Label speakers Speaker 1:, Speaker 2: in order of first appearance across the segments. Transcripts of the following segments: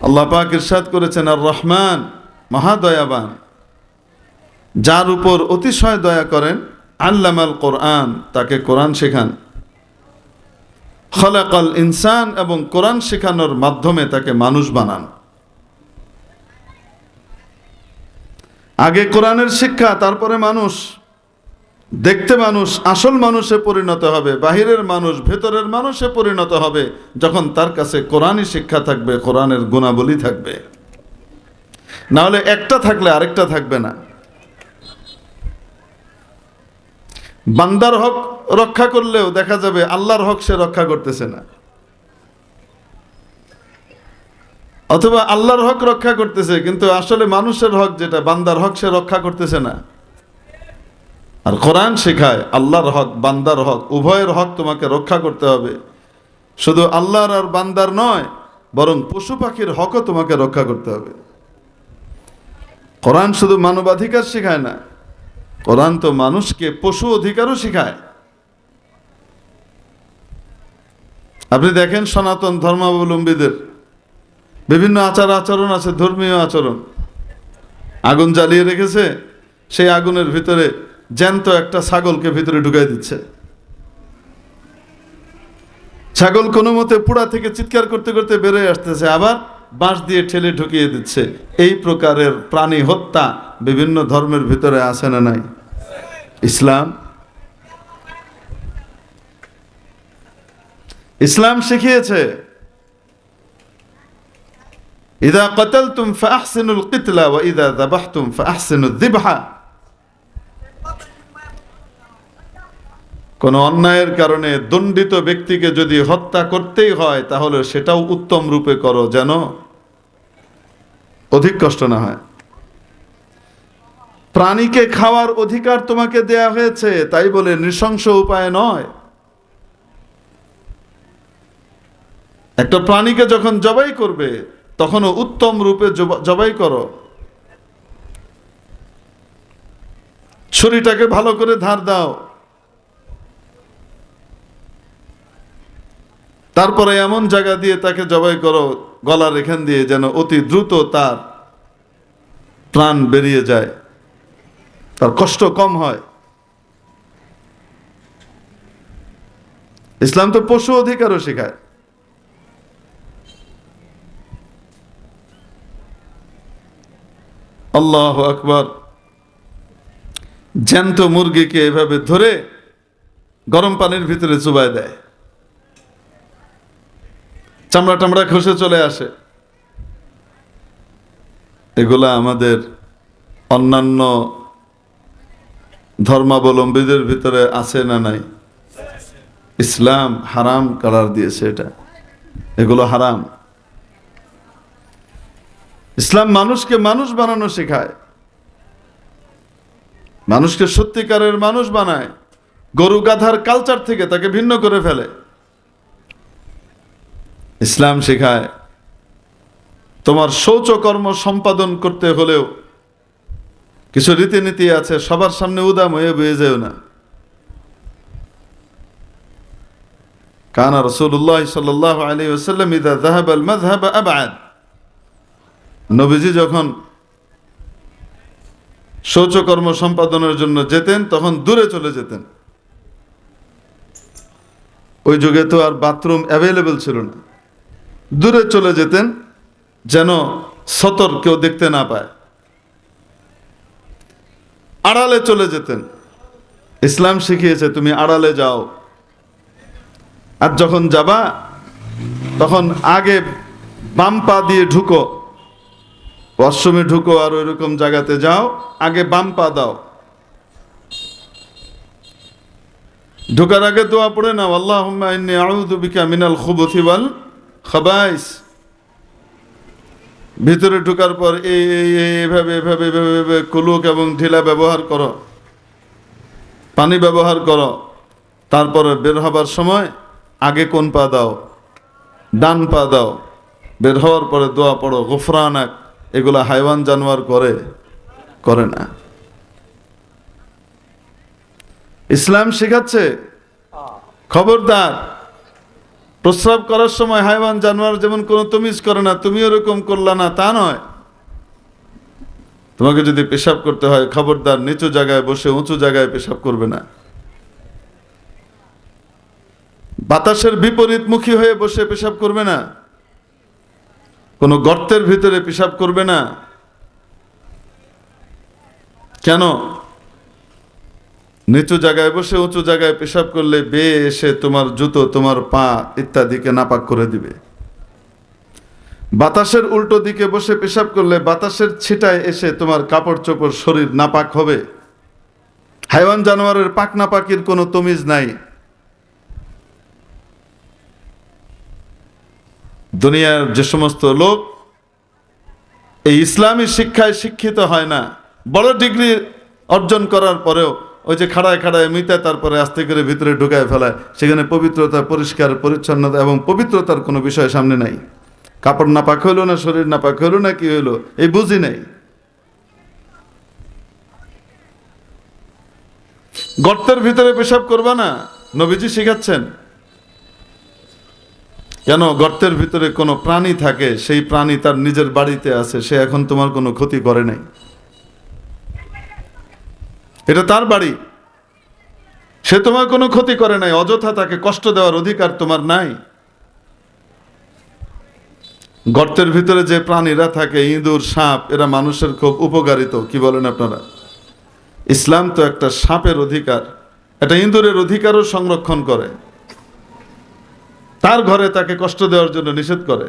Speaker 1: আল্লাহ পাক ইরশাদ করেছেন আর রহমান মহাদয়াবান, যার উপর অতিশয় দয়া করেন, আল্লামাল কোরআন, তাকে কোরআন শেখান। খলাকাল ইনসান এবং কোরআন শেখানোর মাধ্যমে তাকে মানুষ বানান। আগে কোরআনের শিক্ষা, তারপরে মানুষ। দেখতে মানুষ, আসল মানুষে পরিণত হবে, বাহিরের মানুষ, ভেতরের মানুষে পরিণত হবে, যখন তার কাছে কোরআনই শিক্ষা থাকবে, কোরআনের গুণাবলী থাকবে। না হলে একটা থাকলে আরেকটা থাকবে না। বান্দার হক রক্ষা করলেও দেখা যাবে আল্লাহর হক সে রক্ষা করতেছে না। অথবা আল্লাহর হক রক্ষা করতেছে, কিন্তু আসলে মানুষের হক যেটা, বান্দার হক সে রক্ষা করতেছে না। আর কোরআন শেখায়, আল্লাহর হক, বান্দার হক, উভয়ের হক তোমাকে রক্ষা করতে হবে। শুধু আল্লাহর আর বান্দার নয়, বরং পশু পাখির হকও তোমাকে রক্ষা করতে হবে। কোরআন শুধু মানবাধিকার শেখায় না, কোরআন তো মানুষকে পশু অধিকারও শেখায়। আপনি দেখেন সনাতন ধর্মাবলম্বীদের, বিভিন্ন আচার আচরণ আছে, ধর্মীয় আচরণ। আগুন জ্বালিয়ে রেখেছে, সেই আগুনের ভিতরে জ্যান্ত একটা ছাগলকে ভিতরে ঢুকাই দিচ্ছে। ছাগল কোনো মতে পুড়া থেকে চিৎকার করতে করতে বেরোয় আসতেছে, আবার বাঁশ দিয়ে ঠেলে ঢুকিয়ে দিচ্ছে। এই প্রকারের প্রাণী হত্যা বিভিন্ন ধর্মের ভিতরে আসে না নাই? ইসলাম? ইসলাম শিখিয়েছে, ইদা কতলতুম ফাহসিনুল কিতলা ওয়া ইদা দাবাহতুম ফাহসিনুল দিবহা। কোন অন্যায়ের কারণে দণ্ডিত ব্যক্তিকে যদি হত্যা করতেই হয়, তাহলে সেটাও উত্তম রূপে করো যেন অধিক কষ্ট না হয়। প্রাণীকে খাওয়ার অধিকার তোমাকে দেয়া হয়েছে, তাই বলে নৃশংস উপায় নয়। একটা প্রাণীকে যখন জবাই করবে, তখনও উত্তম রূপে জবা- জবাই করো। ছুরিটাকে ভালো করে ধার দাও। তারপরে এমন জায়গা দিয়ে তাকে জবাই করো, গলার এখান দিয়ে যেন অতি দ্রুত তার প্রাণ বেরিয়ে যায়। তার কষ্ট কম হয়। ইসলাম তো পশু অধিকারও শেখায়। আল্লাহ আকবার। জ্যান্ত মুরগিকে এভাবে ধরে গরম পানির ভিতরে চুবায় দেয়। চামড়া টামড়া খসে চলে আসে। এগুলা আমাদের অন্যান্য ধর্মাবলম্বীদের ভিতরে আছে না নাই? ইসলাম হারাম কালার দিয়েছে এটা। এগুলো হারাম। ইসলাম মানুষকে মানুষ বানানো শেখায়। মানুষকে সত্যিকারের মানুষ বানায়। গরু গাধার কালচার থেকে তাকে ভিন্ন করে ফেলে। ইসলাম শেখায়। তোমার শৌচকর্ম সম্পাদন করতে হলেও কিছু রীতিনীতি আছে, সবার সামনে উদাম হয়ে বয়ে যেও না। কানা রসুল্লাহ সাল্লাহ আলী ওসাল্লাম ইদা জাহাব আল মাযহাব আবাদ নবীজি যখন শৌচকর্ম সম্পাদনের জন্য যেতেন, তখন দূরে চলে যেতেন। ওই যুগে তো আর বাথরুম অ্যাভেলেবেল ছিল না। দূরে চলে যেতেন যেন সতর কেউ দেখতে না পায়। আড়ালে চলে যেতেন। ইসলাম শিখিয়েছে, তুমি আড়ালে যাও। আর যখন যাবা, তখন আগে বাম পা দিয়ে ঢুকো। ওয়াশরুমে ঢুকো আর ওইরকম জায়গাতে যাও, আগে বাম পা দাও। ঢোকার আগে দোয়া পড়ে নাও আল্লাহ আউযু মিনাল ওয়াল খাবাইস। ভিতরে ঢোকার পর এই এই এই এভাবে এভাবে এভাবে এভাবে কুলুক এবং ঢিলা ব্যবহার করো। পানি ব্যবহার করো। তারপরে বের হবার সময় আগে কোন পা দাও? ডান পা দাও। বের হওয়ার পরে দোয়া পড়ো গোফরানাক। এগুলা হাইওয়ান জানোয়ার করে করে না। ইসলাম শেখাচ্ছে? খবরদার। প্রস্রাব করার সময় হাইওয়ান জানোয়ার যেমন কোনো তমিজ করে না তুমি ওরকম করলা না, তা নয়। তোমাকে যদি পেশাব করতে হয়, খবরদার নিচু জায়গায় বসে উঁচু জায়গায় পেশাব করবে না। বাতাসের বিপরীতমুখী হয়ে বসে পেশাব করবে না। কোনো গর্তের ভিতরে পেশাব করবে না। কেন? নিচু জায়গায় বসে উঁচু জায়গায় পেশাব করলে বেয়ে এসে তোমার জুতো, তোমার পা ইত্যাদিকে নাপাক করে দিবে। বাতাসের উল্টো দিকে বসে পেশাব করলে বাতাসের ছিটায় এসে তোমার কাপড় চোপড় শরীর নাপাক হবে। হাইওয়ান জানোয়ারের পাক নাপাকির কোনো তমিজ নাই। দুনিয়ার যে সমস্ত লোক এই ইসলামী শিক্ষায় শিক্ষিত হয় না, বড় ডিগ্রি অর্জন করার পরেও ওই যে খাড়ায় খাড়ায় মিতা তারপরে আস্তে করে ভিতরে ঢুকায় ফেলায়, সেখানে পবিত্রতা, পরিষ্কার, পরিচ্ছন্নতা এবং পবিত্রতার কোনো বিষয় সামনে নাই। কাপড় নাপাক হইল না, শরীর নাপাক হইল না, কি হইল? এই বুঝি নাই। গর্তের ভিতরে পেশাব করবা না? নবীজি শিখাচ্ছেন। কেন? গর্তের ভিতরে কোনো প্রাণী থাকে, সেই প্রাণী তার নিজের বাড়িতে আছে, সে এখন তোমার কোনো ক্ষতি করে নাই। এটা তার বাড়ি। সে তোমার কোনো ক্ষতি করে নাই, অযথা তাকে কষ্ট দেওয়ার অধিকার তোমার নাই। গর্তের ভিতরে যে প্রাণীরা থাকে, ইঁদুর, সাপ, এরা মানুষের খুব উপকারিত, কি বলেন আপনারা? ইসলাম তো একটা সাপের অধিকার, এটা ইঁদুরের অধিকারও সংরক্ষণ করে। তার ঘরে তাকে কষ্ট দেওয়ার জন্য নিষেধ করে।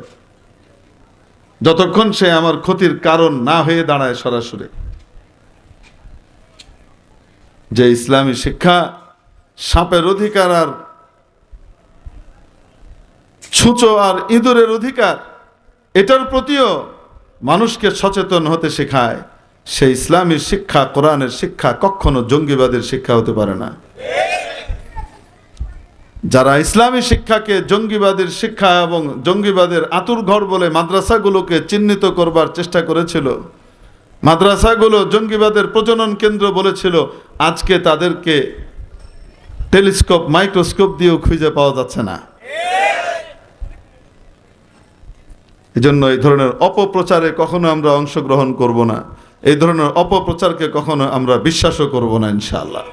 Speaker 1: যতক্ষণ সে আমার ক্ষতির কারণ না হয়ে দাঁড়ায় সরাসরি। যে ইসলামী শিক্ষা সাপের অধিকার আর ছুঁচো আর ইঁদুরের অধিকার, এটার প্রতিও মানুষকে সচেতন হতে শেখায়। সে ইসলামী শিক্ষা, কোরআনের শিক্ষা কখনো জঙ্গিবাদের শিক্ষা হতে পারে না। যারা ইসলামী শিক্ষাকে জঙ্গিবাদের শিক্ষা এবং জঙ্গিবাদের আতুর ঘর বলে মাদ্রাসাগুলোকে চিহ্নিত করবার চেষ্টা করেছিল মাদ্রাসাগুলো জঙ্গিবাদের প্রজনন কেন্দ্র বলেছিল, আজকে তাদেরকে টেলিস্কোপ, মাইক্রোস্কোপ দিয়েও খুঁজে পাওয়া যাচ্ছে না। এই জন্য এই ধরনের অপপ্রচারে কখনো আমরা অংশগ্রহণ করব না। এই ধরনের অপপ্রচারকে কখনো আমরা বিশ্বাসও করব না, ইনশাআল্লাহ।